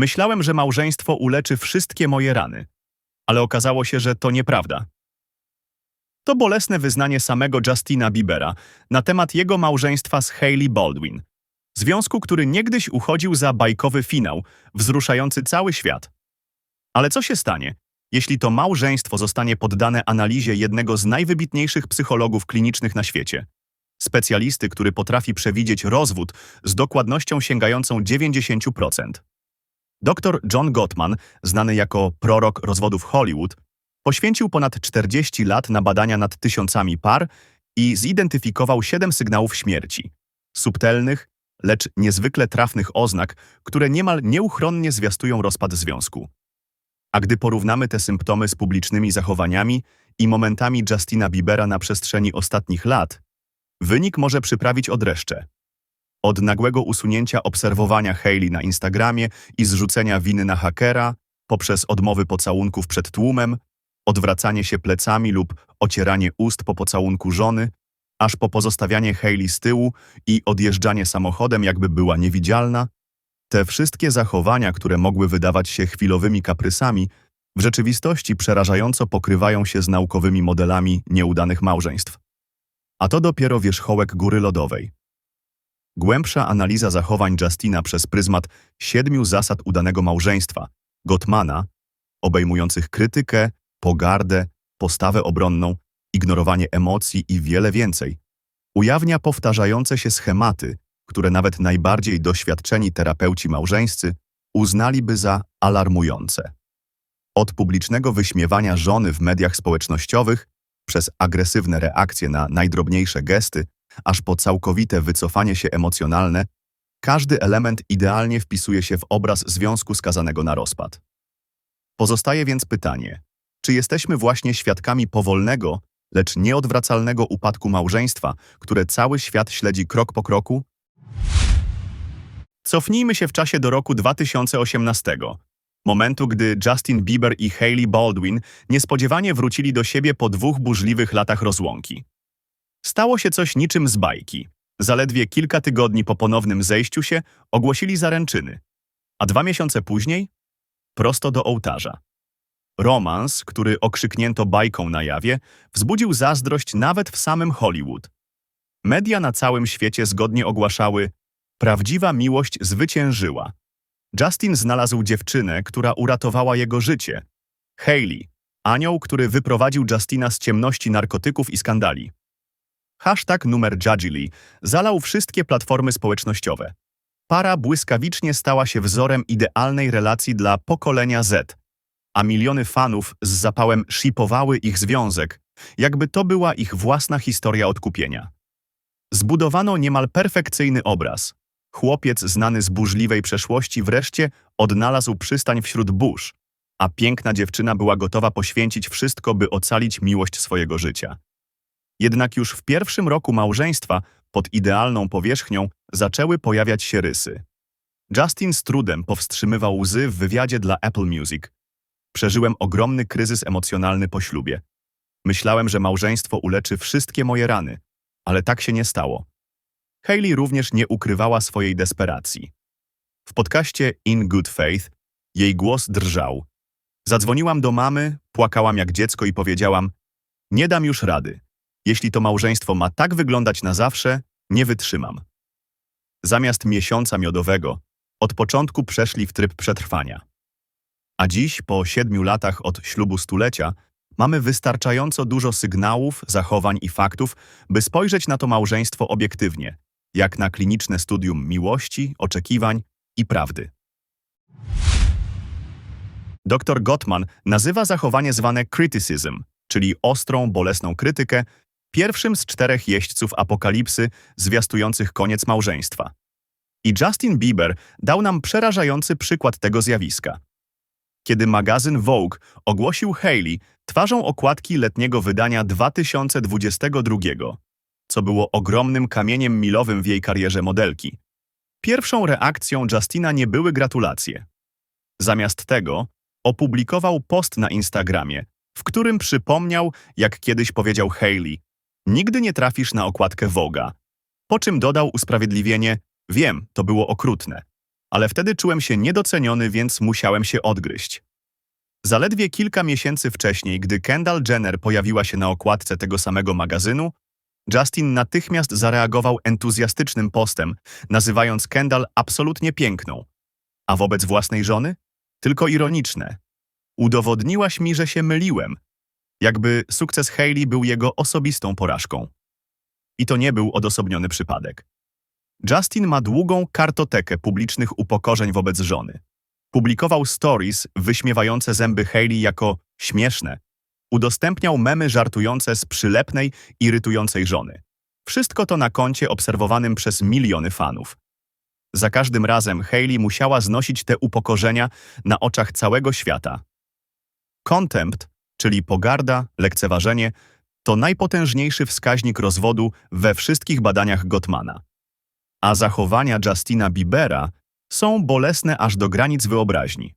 Myślałem, że małżeństwo uleczy wszystkie moje rany, ale okazało się, że to nieprawda. To bolesne wyznanie samego Justina Biebera na temat jego małżeństwa z Hailey Baldwin, związku, który niegdyś uchodził za bajkowy finał, wzruszający cały świat. Ale co się stanie, jeśli to małżeństwo zostanie poddane analizie jednego z najwybitniejszych psychologów klinicznych na świecie? Specjalisty, który potrafi przewidzieć rozwód z dokładnością sięgającą 90%. Dr John Gottman, znany jako prorok rozwodów Hollywood, poświęcił ponad 40 lat na badania nad tysiącami par i zidentyfikował siedem sygnałów śmierci. Subtelnych, lecz niezwykle trafnych oznak, które niemal nieuchronnie zwiastują rozpad związku. A gdy porównamy te symptomy z publicznymi zachowaniami i momentami Justina Biebera na przestrzeni ostatnich lat, wynik może przyprawić odreszcze. Od nagłego usunięcia obserwowania Hailey na Instagramie i zrzucenia winy na hakera, poprzez odmowy pocałunków przed tłumem, odwracanie się plecami lub ocieranie ust po pocałunku żony, aż po pozostawianie Hailey z tyłu i odjeżdżanie samochodem, jakby była niewidzialna, te wszystkie zachowania, które mogły wydawać się chwilowymi kaprysami, w rzeczywistości przerażająco pokrywają się z naukowymi modelami nieudanych małżeństw. A to dopiero wierzchołek góry lodowej. Głębsza analiza zachowań Justina przez pryzmat siedmiu zasad udanego małżeństwa, Gottmana, obejmujących krytykę, pogardę, postawę obronną, ignorowanie emocji i wiele więcej, ujawnia powtarzające się schematy, które nawet najbardziej doświadczeni terapeuci małżeńscy uznaliby za alarmujące. Od publicznego wyśmiewania żony w mediach społecznościowych, przez agresywne reakcje na najdrobniejsze gesty, aż po całkowite wycofanie się emocjonalne, każdy element idealnie wpisuje się w obraz związku skazanego na rozpad. Pozostaje więc pytanie, czy jesteśmy właśnie świadkami powolnego, lecz nieodwracalnego upadku małżeństwa, które cały świat śledzi krok po kroku? Cofnijmy się w czasie do roku 2018, momentu, gdy Justin Bieber i Hailey Baldwin niespodziewanie wrócili do siebie po dwóch burzliwych latach rozłąki. Stało się coś niczym z bajki. Zaledwie kilka tygodni po ponownym zejściu się ogłosili zaręczyny, a dwa miesiące później prosto do ołtarza. Romans, który okrzyknięto bajką na jawie, wzbudził zazdrość nawet w samym Hollywood. Media na całym świecie zgodnie ogłaszały Prawdziwa miłość zwyciężyła. Justin znalazł dziewczynę, która uratowała jego życie. Hailey, anioł, który wyprowadził Justina z ciemności narkotyków i skandali. Hashtag numer Judgely zalał wszystkie platformy społecznościowe. Para błyskawicznie stała się wzorem idealnej relacji dla pokolenia Z, a miliony fanów z zapałem shipowały ich związek, jakby to była ich własna historia odkupienia. Zbudowano niemal perfekcyjny obraz. Chłopiec znany z burzliwej przeszłości wreszcie odnalazł przystań wśród burz, a piękna dziewczyna była gotowa poświęcić wszystko, by ocalić miłość swojego życia. Jednak już w pierwszym roku małżeństwa, pod idealną powierzchnią, zaczęły pojawiać się rysy. Justin z trudem powstrzymywał łzy w wywiadzie dla Apple Music. Przeżyłem ogromny kryzys emocjonalny po ślubie. Myślałem, że małżeństwo uleczy wszystkie moje rany, ale tak się nie stało. Hailey również nie ukrywała swojej desperacji. W podcaście In Good Faith jej głos drżał. Zadzwoniłam do mamy, płakałam jak dziecko i powiedziałam: Nie dam już rady. Jeśli to małżeństwo ma tak wyglądać na zawsze, nie wytrzymam. Zamiast miesiąca miodowego, od początku przeszli w tryb przetrwania. A dziś, po siedmiu latach od ślubu stulecia, mamy wystarczająco dużo sygnałów, zachowań i faktów, by spojrzeć na to małżeństwo obiektywnie, jak na kliniczne studium miłości, oczekiwań i prawdy. Dr Gottman nazywa zachowanie zwane criticism, czyli ostrą, bolesną krytykę, pierwszym z czterech jeźdźców apokalipsy zwiastujących koniec małżeństwa. I Justin Bieber dał nam przerażający przykład tego zjawiska. Kiedy magazyn Vogue ogłosił Hailey twarzą okładki letniego wydania 2022, co było ogromnym kamieniem milowym w jej karierze modelki. Pierwszą reakcją Justina nie były gratulacje. Zamiast tego opublikował post na Instagramie, w którym przypomniał, jak kiedyś powiedział Hailey, nigdy nie trafisz na okładkę Voga, po czym dodał usprawiedliwienie, wiem, to było okrutne. ale wtedy czułem się niedoceniony, więc musiałem się odgryźć. Zaledwie kilka miesięcy wcześniej, gdy Kendall Jenner pojawiła się na okładce tego samego magazynu, Justin natychmiast zareagował entuzjastycznym postem, nazywając Kendall absolutnie piękną. A wobec własnej żony? Tylko ironiczne. Udowodniłaś mi, że się myliłem. Jakby sukces Hailey był jego osobistą porażką. I to nie był odosobniony przypadek. Justin ma długą kartotekę publicznych upokorzeń wobec żony. Publikował stories wyśmiewające zęby Hailey jako śmieszne. Udostępniał memy żartujące z przylepnej, irytującej żony. Wszystko to na koncie obserwowanym przez miliony fanów. Za każdym razem Hailey musiała znosić te upokorzenia na oczach całego świata. Contempt, czyli pogarda, lekceważenie, to najpotężniejszy wskaźnik rozwodu we wszystkich badaniach Gottmana. A zachowania Justina Biebera są bolesne aż do granic wyobraźni.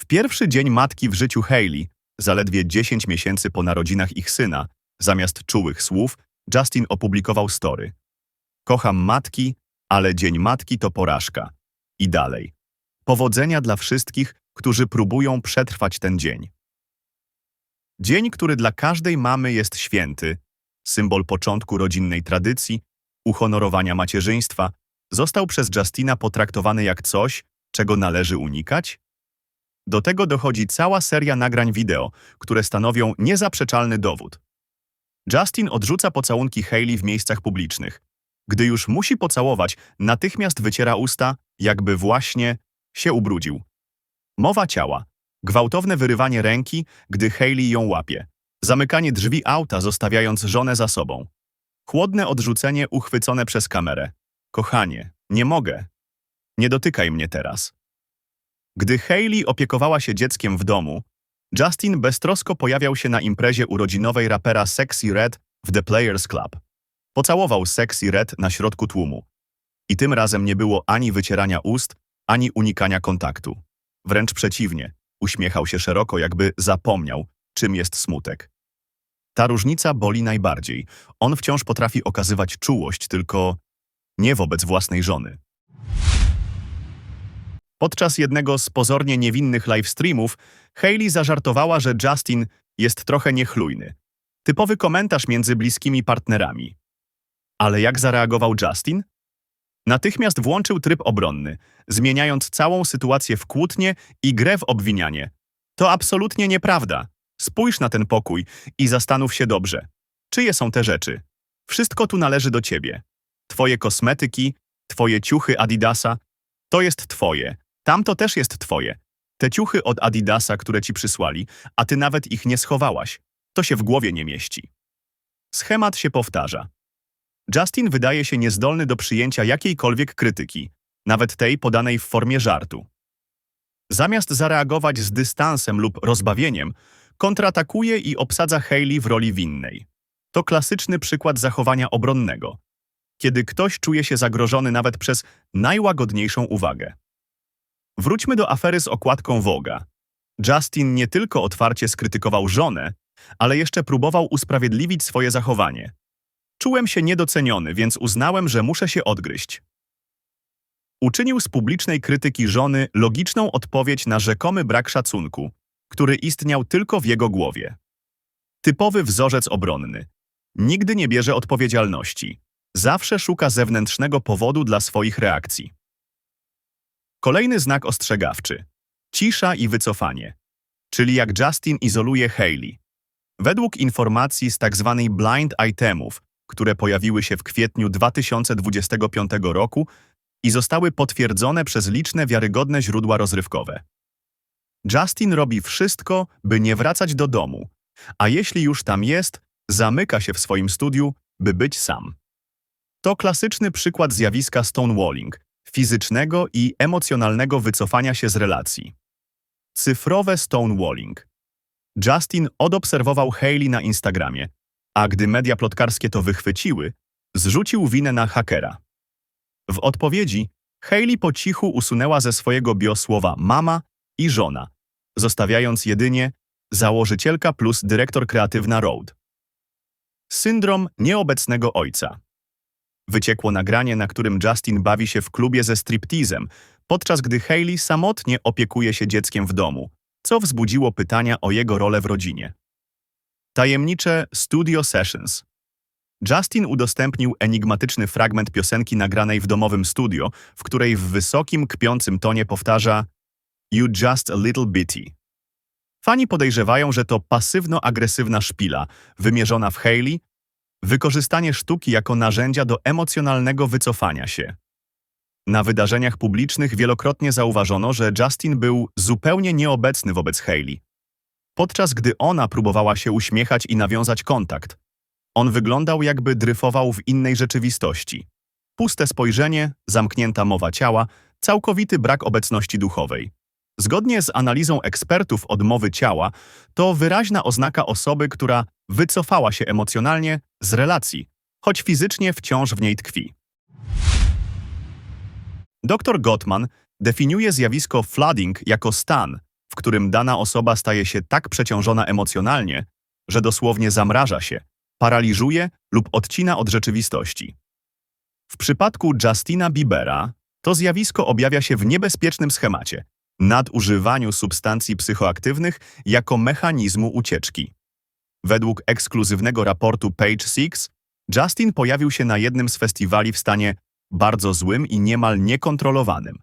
W pierwszy dzień matki w życiu Hailey, zaledwie 10 miesięcy po narodzinach ich syna, zamiast czułych słów, Justin opublikował story. Kocham matki, ale dzień matki to porażka. I dalej. Powodzenia dla wszystkich, którzy próbują przetrwać ten dzień. Dzień, który dla każdej mamy jest święty, symbol początku rodzinnej tradycji, uhonorowania macierzyństwa, został przez Justina potraktowany jak coś, czego należy unikać? Do tego dochodzi cała seria nagrań wideo, które stanowią niezaprzeczalny dowód. Justin odrzuca pocałunki Hailey w miejscach publicznych. Gdy już musi pocałować, natychmiast wyciera usta, jakby właśnie się ubrudził. Mowa ciała. Gwałtowne wyrywanie ręki, gdy Hailey ją łapie. Zamykanie drzwi auta, zostawiając żonę za sobą. Chłodne odrzucenie uchwycone przez kamerę. Kochanie, nie mogę. Nie dotykaj mnie teraz. Gdy Hailey opiekowała się dzieckiem w domu, Justin beztrosko pojawiał się na imprezie urodzinowej rapera Sexy Red w The Players Club. Pocałował Sexy Red na środku tłumu. I tym razem nie było ani wycierania ust, ani unikania kontaktu. Wręcz przeciwnie, uśmiechał się szeroko, jakby zapomniał, czym jest smutek. Ta różnica boli najbardziej. On wciąż potrafi okazywać czułość, tylko nie wobec własnej żony. Podczas jednego z pozornie niewinnych livestreamów Hailey zażartowała, że Justin jest trochę niechlujny. Typowy komentarz między bliskimi partnerami. Ale jak zareagował Justin? Natychmiast włączył tryb obronny, zmieniając całą sytuację w kłótnię i grę w obwinianie. To absolutnie nieprawda. Spójrz na ten pokój i zastanów się dobrze. Czyje są te rzeczy? Wszystko tu należy do ciebie. Twoje kosmetyki, twoje ciuchy Adidasa, to jest twoje. Tamto też jest twoje. Te ciuchy od Adidasa, które ci przysłali, a ty nawet ich nie schowałaś. To się w głowie nie mieści. Schemat się powtarza. Justin wydaje się niezdolny do przyjęcia jakiejkolwiek krytyki, nawet tej podanej w formie żartu. Zamiast zareagować z dystansem lub rozbawieniem, kontratakuje i obsadza Hailey w roli winnej. To klasyczny przykład zachowania obronnego, kiedy ktoś czuje się zagrożony nawet przez najłagodniejszą uwagę. Wróćmy do afery z okładką Woga. Justin nie tylko otwarcie skrytykował żonę, ale jeszcze próbował usprawiedliwić swoje zachowanie. Czułem się niedoceniony, więc uznałem, że muszę się odgryźć. Uczynił z publicznej krytyki żony logiczną odpowiedź na rzekomy brak szacunku, który istniał tylko w jego głowie. Typowy wzorzec obronny. Nigdy nie bierze odpowiedzialności. Zawsze szuka zewnętrznego powodu dla swoich reakcji. Kolejny znak ostrzegawczy. Cisza i wycofanie. Czyli jak Justin izoluje Hailey. Według informacji z tzw. Tak blind itemów, które pojawiły się w kwietniu 2025 roku i zostały potwierdzone przez liczne wiarygodne źródła rozrywkowe. Justin robi wszystko, by nie wracać do domu, a jeśli już tam jest, zamyka się w swoim studiu, by być sam. To klasyczny przykład zjawiska stonewalling, fizycznego i emocjonalnego wycofania się z relacji. Cyfrowe stonewalling. Justin odobserwował Hailey na Instagramie, a gdy media plotkarskie to wychwyciły, zrzucił winę na hakera. W odpowiedzi Hailey po cichu usunęła ze swojego bio słowa mama i żona, zostawiając jedynie założycielka plus dyrektor kreatywna Road. Syndrom nieobecnego ojca. Wyciekło nagranie, na którym Justin bawi się w klubie ze striptizem, podczas gdy Hailey samotnie opiekuje się dzieckiem w domu, co wzbudziło pytania o jego rolę w rodzinie. Tajemnicze Studio Sessions Justin udostępnił enigmatyczny fragment piosenki nagranej w domowym studio, w której w wysokim, kpiącym tonie powtarza You just a little bitty. Fani podejrzewają, że to pasywno-agresywna szpila, wymierzona w Hailey, wykorzystanie sztuki jako narzędzia do emocjonalnego wycofania się. Na wydarzeniach publicznych wielokrotnie zauważono, że Justin był zupełnie nieobecny wobec Hailey. Podczas gdy ona próbowała się uśmiechać i nawiązać kontakt, on wyglądał jakby dryfował w innej rzeczywistości. Puste spojrzenie, zamknięta mowa ciała, całkowity brak obecności duchowej. Zgodnie z analizą ekspertów od mowy ciała, to wyraźna oznaka osoby, która wycofała się emocjonalnie z relacji, choć fizycznie wciąż w niej tkwi. Dr Gottman definiuje zjawisko flooding jako stan, w którym dana osoba staje się tak przeciążona emocjonalnie, że dosłownie zamraża się, paraliżuje lub odcina od rzeczywistości. W przypadku Justina Biebera to zjawisko objawia się w niebezpiecznym schemacie nadużywaniu substancji psychoaktywnych jako mechanizmu ucieczki. Według ekskluzywnego raportu Page Six, Justin pojawił się na jednym z festiwali w stanie bardzo złym i niemal niekontrolowanym.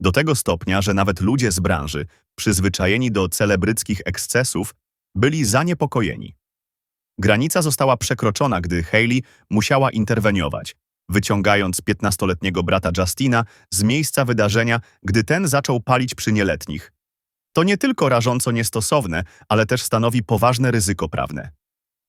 Do tego stopnia, że nawet ludzie z branży, przyzwyczajeni do celebryckich ekscesów, byli zaniepokojeni. Granica została przekroczona, gdy Hailey musiała interweniować, wyciągając 15-letniego brata Justina z miejsca wydarzenia, gdy ten zaczął palić przy nieletnich. To nie tylko rażąco niestosowne, ale też stanowi poważne ryzyko prawne.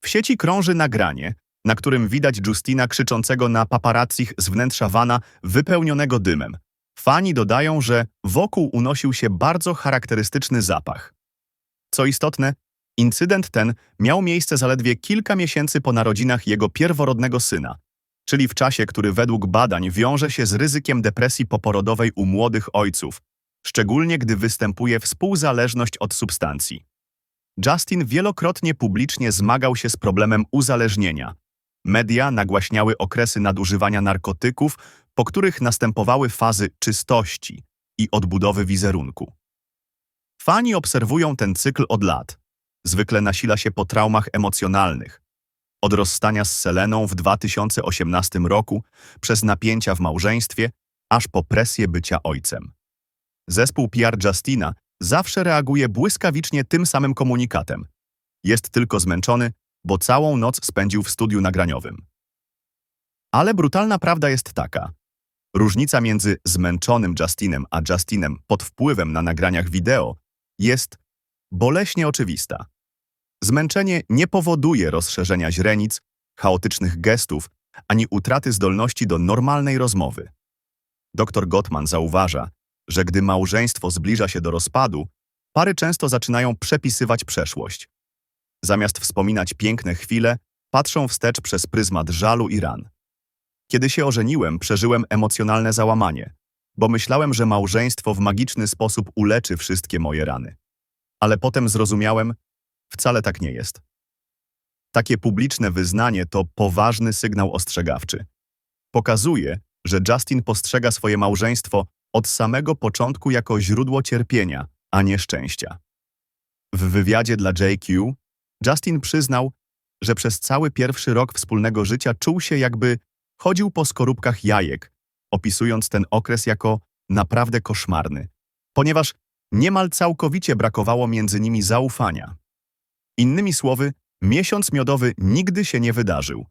W sieci krąży nagranie, na którym widać Justina krzyczącego na paparazzich z wnętrza wana wypełnionego dymem. Fani dodają, że wokół unosił się bardzo charakterystyczny zapach. Co istotne, incydent ten miał miejsce zaledwie kilka miesięcy po narodzinach jego pierworodnego syna, czyli w czasie, który według badań wiąże się z ryzykiem depresji poporodowej u młodych ojców, szczególnie gdy występuje współzależność od substancji. Justin wielokrotnie publicznie zmagał się z problemem uzależnienia. Media nagłaśniały okresy nadużywania narkotyków, po których następowały fazy czystości i odbudowy wizerunku. Fani obserwują ten cykl od lat. Zwykle nasila się po traumach emocjonalnych, od rozstania z Seleną w 2018 roku, przez napięcia w małżeństwie, aż po presję bycia ojcem. Zespół PR Justina zawsze reaguje błyskawicznie tym samym komunikatem. Jest tylko zmęczony, bo całą noc spędził w studiu nagraniowym. Ale brutalna prawda jest taka. Różnica między zmęczonym Justinem a Justinem pod wpływem na nagraniach wideo jest boleśnie oczywista. Zmęczenie nie powoduje rozszerzenia źrenic, chaotycznych gestów, ani utraty zdolności do normalnej rozmowy. Dr Gottman zauważa, że gdy małżeństwo zbliża się do rozpadu, pary często zaczynają przepisywać przeszłość. Zamiast wspominać piękne chwile, patrzą wstecz przez pryzmat żalu i ran. Kiedy się ożeniłem, przeżyłem emocjonalne załamanie, bo myślałem, że małżeństwo w magiczny sposób uleczy wszystkie moje rany. Ale potem zrozumiałem, Wcale tak nie jest. Takie publiczne wyznanie to poważny sygnał ostrzegawczy. Pokazuje, że Justin postrzega swoje małżeństwo od samego początku jako źródło cierpienia, a nie szczęścia. W wywiadzie dla JQ Justin przyznał, że przez cały pierwszy rok wspólnego życia czuł się jakby chodził po skorupkach jajek, opisując ten okres jako naprawdę koszmarny, ponieważ niemal całkowicie brakowało między nimi zaufania. Innymi słowy, miesiąc miodowy nigdy się nie wydarzył.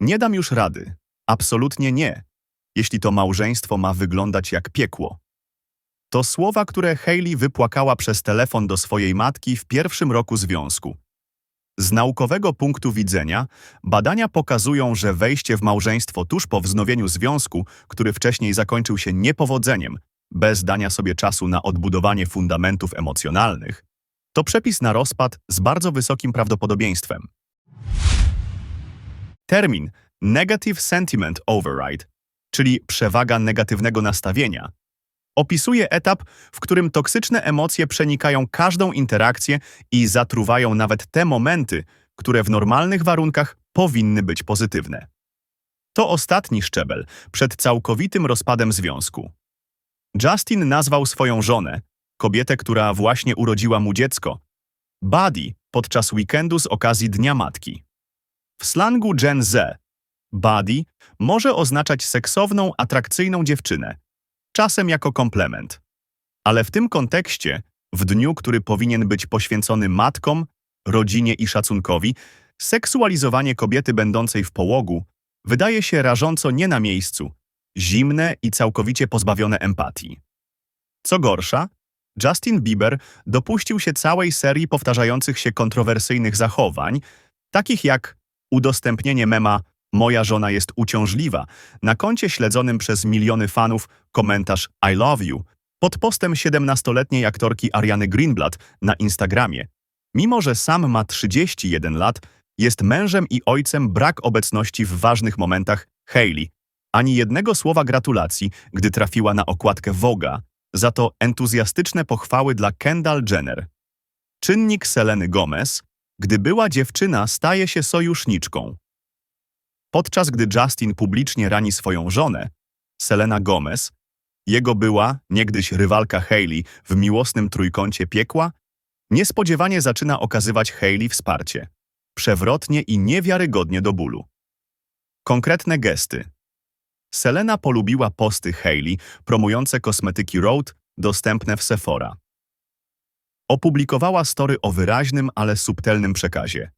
Nie dam już rady. Absolutnie nie. Jeśli to małżeństwo ma wyglądać jak piekło. To słowa, które Hailey wypłakała przez telefon do swojej matki w pierwszym roku związku. Z naukowego punktu widzenia, badania pokazują, że wejście w małżeństwo tuż po wznowieniu związku, który wcześniej zakończył się niepowodzeniem, bez dania sobie czasu na odbudowanie fundamentów emocjonalnych, to przepis na rozpad z bardzo wysokim prawdopodobieństwem. Termin Negative Sentiment Override, czyli przewaga negatywnego nastawienia, opisuje etap, w którym toksyczne emocje przenikają każdą interakcję i zatruwają nawet te momenty, które w normalnych warunkach powinny być pozytywne. To ostatni szczebel przed całkowitym rozpadem związku. Justin nazwał swoją żonę, kobietę, która właśnie urodziła mu dziecko, Buddy podczas weekendu z okazji Dnia Matki. W slangu Gen Z, Buddy może oznaczać seksowną, atrakcyjną dziewczynę, czasem jako komplement. Ale w tym kontekście, w dniu, który powinien być poświęcony matkom, rodzinie i szacunkowi, seksualizowanie kobiety będącej w połogu wydaje się rażąco nie na miejscu, zimne i całkowicie pozbawione empatii. Co gorsza, Justin Bieber dopuścił się całej serii powtarzających się kontrowersyjnych zachowań, takich jak udostępnienie mema Moja żona jest uciążliwa na koncie śledzonym przez miliony fanów komentarz I love you pod postem 17-letniej aktorki Ariany Greenblatt na Instagramie. Mimo, że sam ma 31 lat, jest mężem i ojcem brak obecności w ważnych momentach Hailey. Ani jednego słowa gratulacji, gdy trafiła na okładkę Voga, za to entuzjastyczne pochwały dla Kendall Jenner. Czynnik Seleny Gomez, gdy była dziewczyna, staje się sojuszniczką. Podczas gdy Justin publicznie rani swoją żonę, Selena Gomez, jego była, niegdyś rywalka Hailey w miłosnym trójkącie piekła, niespodziewanie zaczyna okazywać Hailey wsparcie. Przewrotnie i niewiarygodnie do bólu. Konkretne gesty. Selena polubiła posty Hailey promujące kosmetyki Rhode dostępne w Sephora. Opublikowała story o wyraźnym, ale subtelnym przekazie.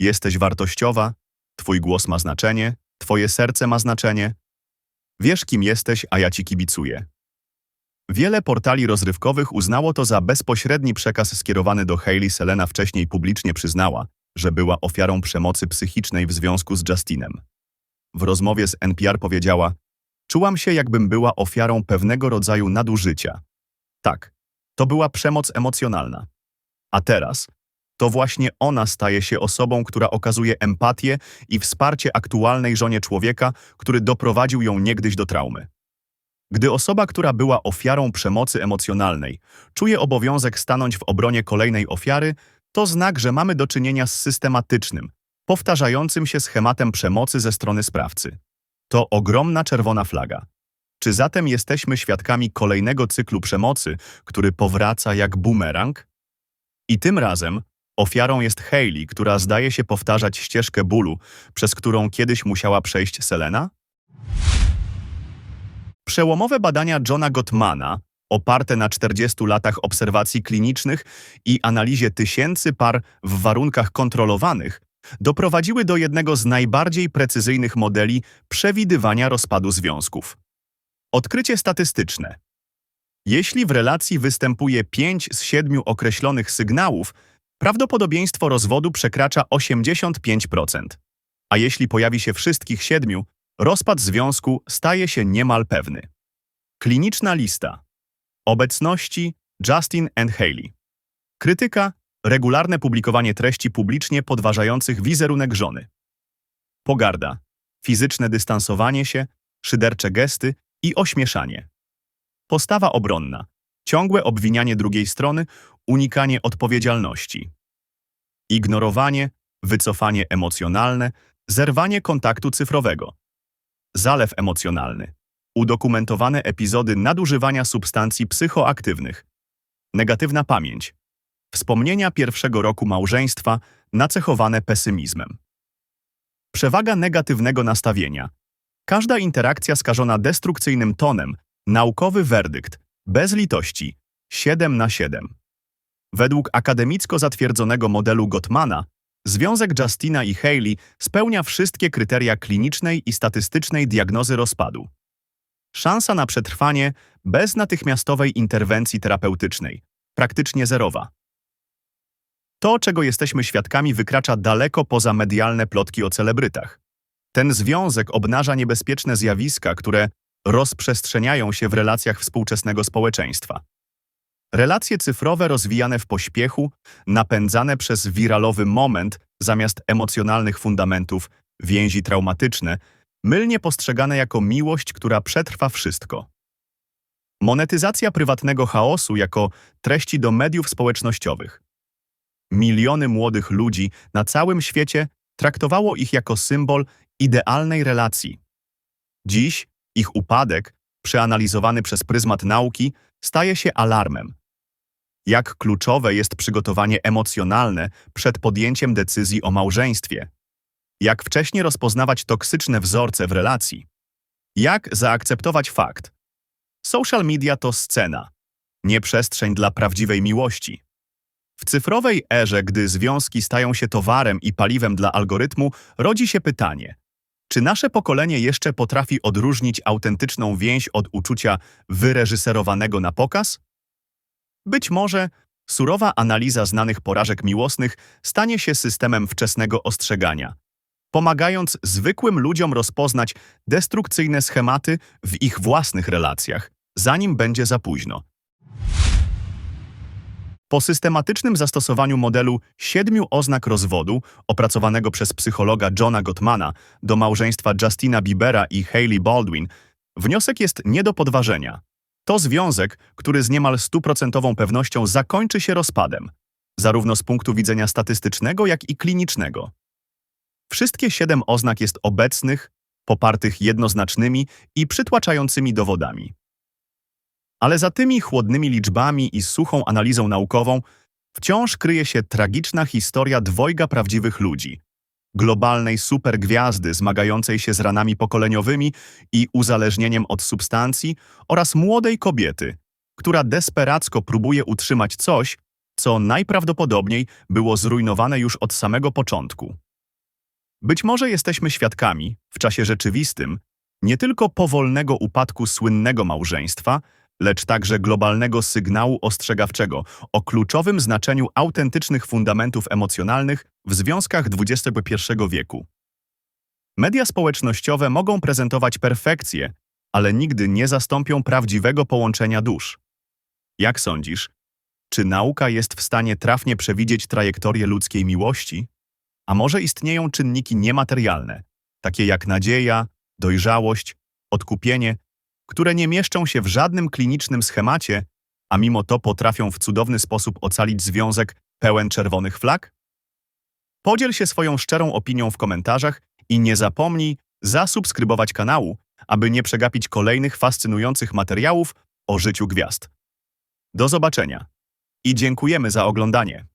Jesteś wartościowa, twój głos ma znaczenie, twoje serce ma znaczenie. Wiesz, kim jesteś, a ja ci kibicuję. Wiele portali rozrywkowych uznało to za bezpośredni przekaz skierowany do Hailey. Selena wcześniej publicznie przyznała, że była ofiarą przemocy psychicznej w związku z Justinem. W rozmowie z NPR powiedziała: Czułam się, jakbym była ofiarą pewnego rodzaju nadużycia. Tak, to była przemoc emocjonalna. A teraz to właśnie ona staje się osobą, która okazuje empatię i wsparcie aktualnej żonie człowieka, który doprowadził ją niegdyś do traumy. Gdy osoba, która była ofiarą przemocy emocjonalnej, czuje obowiązek stanąć w obronie kolejnej ofiary, to znak, że mamy do czynienia z systematycznym, powtarzającym się schematem przemocy ze strony sprawcy. To ogromna czerwona flaga. Czy zatem jesteśmy świadkami kolejnego cyklu przemocy, który powraca jak bumerang? I tym razem ofiarą jest Hailey, która zdaje się powtarzać ścieżkę bólu, przez którą kiedyś musiała przejść Selena? Przełomowe badania Johna Gottmana, oparte na 40 latach obserwacji klinicznych i analizie tysięcy par w warunkach kontrolowanych, doprowadziły do jednego z najbardziej precyzyjnych modeli przewidywania rozpadu związków. Odkrycie statystyczne. Jeśli w relacji występuje 5 z 7 określonych sygnałów, prawdopodobieństwo rozwodu przekracza 85%. A jeśli pojawi się wszystkich 7, rozpad związku staje się niemal pewny. Kliniczna lista. Obecności Justin and Haley. Krytyka regularne publikowanie treści publicznie podważających wizerunek żony. Pogarda, fizyczne dystansowanie się, szydercze gesty i ośmieszanie. Postawa obronna, ciągłe obwinianie drugiej strony, unikanie odpowiedzialności. Ignorowanie, wycofanie emocjonalne, zerwanie kontaktu cyfrowego. Zalew emocjonalny. Udokumentowane epizody nadużywania substancji psychoaktywnych. Negatywna pamięć, Wspomnienia pierwszego roku małżeństwa nacechowane pesymizmem. Przewaga negatywnego nastawienia. Każda interakcja skażona destrukcyjnym tonem, naukowy werdykt, bez litości, 7 na 7. Według akademicko zatwierdzonego modelu Gottmana, związek Justina i Haley spełnia wszystkie kryteria klinicznej i statystycznej diagnozy rozpadu. Szansa na przetrwanie bez natychmiastowej interwencji terapeutycznej, praktycznie zerowa. To, czego jesteśmy świadkami, wykracza daleko poza medialne plotki o celebrytach. Ten związek obnaża niebezpieczne zjawiska, które rozprzestrzeniają się w relacjach współczesnego społeczeństwa. Relacje cyfrowe rozwijane w pośpiechu, napędzane przez wiralowy moment zamiast emocjonalnych fundamentów, więzi traumatyczne, mylnie postrzegane jako miłość, która przetrwa wszystko. Monetyzacja prywatnego chaosu jako treści do mediów społecznościowych. Miliony młodych ludzi na całym świecie traktowało ich jako symbol idealnej relacji. Dziś ich upadek przeanalizowany przez pryzmat nauki, staje się alarmem. Jak kluczowe jest przygotowanie emocjonalne przed podjęciem decyzji o małżeństwie. Jak wcześnie rozpoznawać toksyczne wzorce w relacji. Jak zaakceptować fakt. Social media to scena, nie przestrzeń dla prawdziwej miłości. W cyfrowej erze, gdy związki stają się towarem i paliwem dla algorytmu, rodzi się pytanie: czy nasze pokolenie jeszcze potrafi odróżnić autentyczną więź od uczucia wyreżyserowanego na pokaz? Być może surowa analiza znanych porażek miłosnych stanie się systemem wczesnego ostrzegania, pomagając zwykłym ludziom rozpoznać destrukcyjne schematy w ich własnych relacjach, zanim będzie za późno. Po systematycznym zastosowaniu modelu siedmiu oznak rozwodu, opracowanego przez psychologa Johna Gottmana do małżeństwa Justina Biebera i Hailey Baldwin, wniosek jest nie do podważenia. To związek, który z niemal stuprocentową pewnością zakończy się rozpadem, zarówno z punktu widzenia statystycznego, jak i klinicznego. Wszystkie siedem oznak jest obecnych, popartych jednoznacznymi i przytłaczającymi dowodami. Ale za tymi chłodnymi liczbami i suchą analizą naukową wciąż kryje się tragiczna historia dwojga prawdziwych ludzi. Globalnej supergwiazdy zmagającej się z ranami pokoleniowymi i uzależnieniem od substancji oraz młodej kobiety, która desperacko próbuje utrzymać coś, co najprawdopodobniej było zrujnowane już od samego początku. Być może jesteśmy świadkami, w czasie rzeczywistym, nie tylko powolnego upadku słynnego małżeństwa, lecz także globalnego sygnału ostrzegawczego o kluczowym znaczeniu autentycznych fundamentów emocjonalnych w związkach XXI wieku. Media społecznościowe mogą prezentować perfekcję, ale nigdy nie zastąpią prawdziwego połączenia dusz. Jak sądzisz, czy nauka jest w stanie trafnie przewidzieć trajektorię ludzkiej miłości? A może istnieją czynniki niematerialne, takie jak nadzieja, dojrzałość, odkupienie, które nie mieszczą się w żadnym klinicznym schemacie, a mimo to potrafią w cudowny sposób ocalić związek pełen czerwonych flag? Podziel się swoją szczerą opinią w komentarzach i nie zapomnij zasubskrybować kanału, aby nie przegapić kolejnych fascynujących materiałów o życiu gwiazd. Do zobaczenia i dziękujemy za oglądanie.